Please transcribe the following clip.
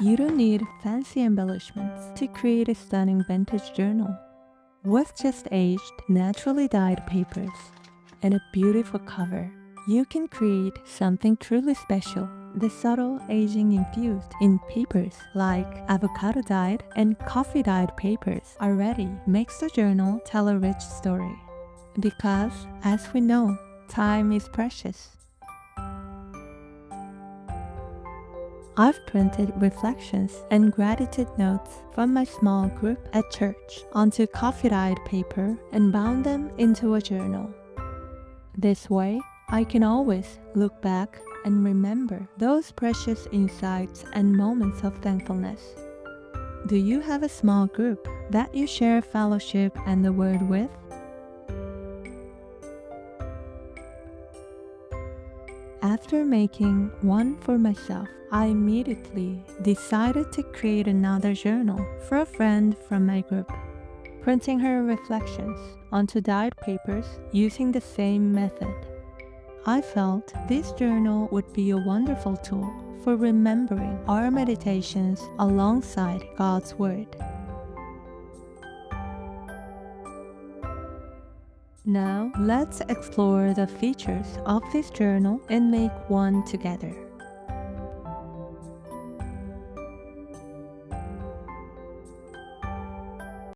You don't need fancy embellishments to create a stunning vintage journal. With just aged, naturally dyed papers and a beautiful cover, you can create something truly special. The subtle aging infused in papers like avocado dyed and coffee dyed papers already makes the journal tell a rich story. Because, as we know, time is precious. I've printed reflections and gratitude notes from my small group at church onto coffee dyed paper and bound them into a journal. This way, I can always look back and remember those precious insights and moments of thankfulness. Do you have a small group that you share fellowship and the word with? After making one for myself, I immediately decided to create another journal for a friend from my group, printing her reflections onto dyed papers using the same method. I felt this journal would be a wonderful tool for remembering our meditations alongside God's Word. Now, let's explore the features of this journal and make one together.